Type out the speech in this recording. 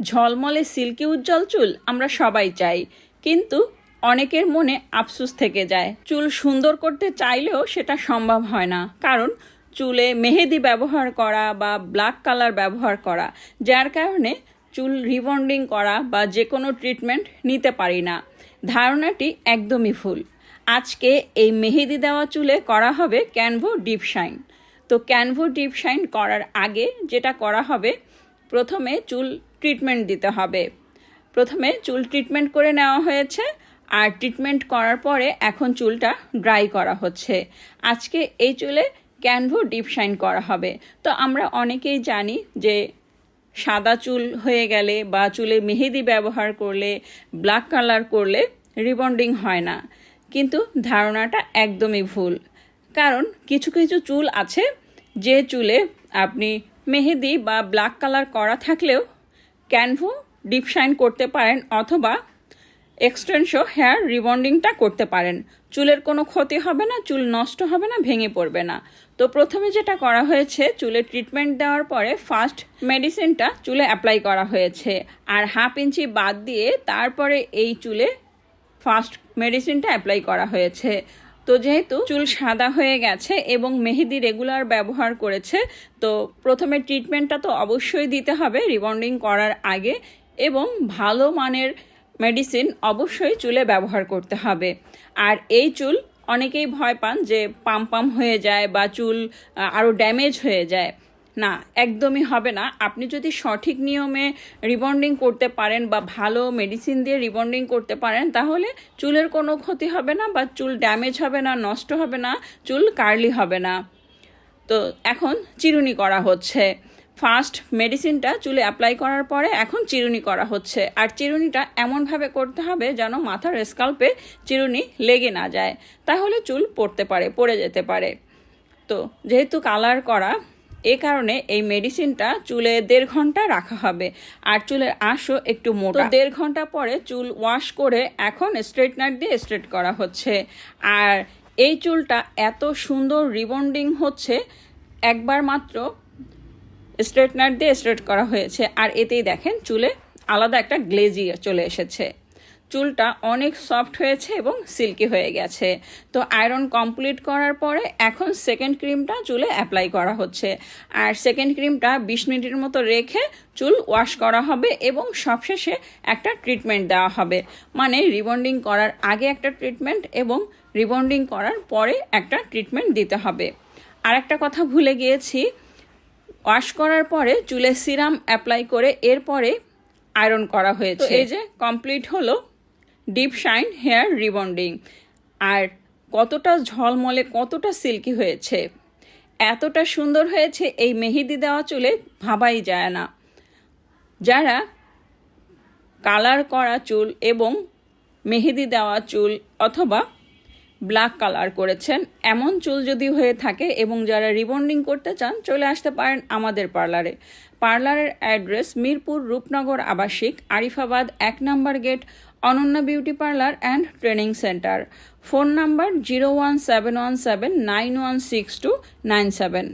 ঝলমলে সিল্কি উজ্জ্বল চুল আমরা সবাই চাই, কিন্তু অনেকের মনে আফসোস থেকে যায়। চুল সুন্দর করতে চাইলেও সেটা সম্ভব হয় না, কারণ চুলে মেহেদি ব্যবহার করা বা ব্ল্যাক কালার ব্যবহার করা, যার কারণে চুল রিবন্ডিং করা বা যে কোনো ট্রিটমেন্ট নিতে পারি না। ধারণাটি একদমই ভুল। আজকে এই মেহেদি দেওয়া চুলে করা হবে ক্যানভো ডিপ শাইন। তো ক্যানভো ডিপ শাইন করার আগে যেটা করা হবে প্রথমে চুল ট্রিটমেন্ট দিতে হবে। প্রথমে চুল ট্রিটমেন্ট করে নেওয়া হয়েছে, আর ট্রিটমেন্ট করার পরে এখন চুলটা ড্রাই করা হচ্ছে। আজকে এই চুলে ক্যানভো ডিপ শাইন করা হবে। তো আমরা অনেকেই জানি যে সাদা চুল হয়ে গেলে বা চুলে মেহেদি ব্যবহার করলে ব্ল্যাক কালার করলে রিবন্ডিং হয় না। কিন্তু ধারণাটা একদমই ভুল। কারণ কিছু কিছু চুল আছে যে চুলে আপনি মেহেদি বা ব্ল্যাক কালার করা থাকলেও ক্যানভো, ডিপ শাইন করতে পারেন অথবা এক্সটেনশো হেয়ার রিবন্ডিংটা করতে পারেন। চুলের কোনো ক্ষতি হবে না, চুল নষ্ট হবে না, ভেঙে পড়বে না। তো প্রথমে যেটা করা হয়েছে, চুলে ট্রিটমেন্ট দেওয়ার পরে ফার্স্ট মেডিসিনটা চুলে অ্যাপ্লাই করা হয়েছে। আর হাফ ইঞ্চি বাদ দিয়ে তারপরে এই চুলে ফার্স্ট মেডিসিনটা অ্যাপ্লাই করা হয়েছে। তো যেহেতু চুল সাদা হয়ে গেছে এবং মেহেদি রেগুলার ব্যবহার করেছে, তো প্রথমে ট্রিটমেন্টটা তো অবশ্যই দিতে হবে রিবন্ডিং করার আগে এবং ভালো মানের মেডিসিন অবশ্যই চুলে ব্যবহার করতে হবে। আর এই চুল অনেকেই ভয় পান যে পাম পাম হয়ে যায় বা চুল আরও ড্যামেজ হয়ে যায়। না, একদমই হবে না। আপনি যদি সঠিক নিয়মে রিবন্ডিং করতে পারেন বা ভালো মেডিসিন দিয়ে রিবন্ডিং করতে পারেন, তাহলে চুলের কোনো ক্ষতি হবে না বা চুল ড্যামেজ হবে না, নষ্ট হবে না, চুল কার্লি হবে না। তো এখন চিরুনি করা হচ্ছে। ফার্স্ট মেডিসিনটা চুলে অ্যাপ্লাই করার পরে এখন চিরুনি করা হচ্ছে। আর চিরুনিটা এমনভাবে করতে হবে যেন মাথার স্কাল্পে চিরুনি লেগে না যায়। তাহলে চুল পড়তে পারে, পড়ে যেতে পারে। তো যেহেতু কালার করা এ কারণে এই মেডিসিনটা চুলে দেড় ঘণ্টা রাখা হবে। আর চুলের আঁশও একটু মোটা। দেড় ঘণ্টা পরে চুল ওয়াশ করে এখন স্ট্রেটনার দিয়ে স্ট্রেট করা হচ্ছে। আর এই চুলটা এত সুন্দর রিবন্ডিং হচ্ছে, একবার মাত্র স্ট্রেটনার দিয়ে স্ট্রেট করা হয়েছে। আর এতেই দেখেন চুলে আলাদা একটা গ্লেজি চলে এসেছে। চুলটা অনেক সফট হয়েছে এবং সিল্কি হয়ে গেছে। তো আয়রন কমপ্লিট করার পরে এখন সেকেন্ড ক্রিমটা চুলে অ্যাপ্লাই করা হচ্ছে। আর সেকেন্ড ক্রিমটা বিশ মিনিটের মতো রেখে চুল ওয়াশ করা হবে এবং সবশেষে একটা ট্রিটমেন্ট দেওয়া হবে। মানে রিবন্ডিং করার আগে একটা ট্রিটমেন্ট এবং রিবন্ডিং করার পরে একটা ট্রিটমেন্ট দিতে হবে। আর একটা কথা ভুলে গিয়েছি। ওয়াশ করার পরে চুলে সিরাম অ্যাপ্লাই করে এরপরে আয়রন করা হয়েছে। এই যে কমপ্লিট হলো ডিপ শাইন হেয়ার রিবন্ডিং। আর কতটা ঝলমলে, কতটা সিল্কি হয়েছে। এতটা সুন্দর হয়েছে এই মেহেদি দেওয়া চুলে ভাবাই যায় না। যারা কালার করা চুল এবং মেহেদি দেওয়া চুল অথবা ব্ল্যাক কালার করেছেন, এমন চুল যদি হয়ে থাকে এবং যারা রিবন্ডিং করতে চান, চলে আসতে পারেন আমাদের পার্লারে। পার্লারের অ্যাড্রেস মিরপুর রূপনগর আবাসিক, আরিফাবাদ এক number gate Ananya beauty parlour and training centre. Phone number zero one seven one seven nine one six two nine seven.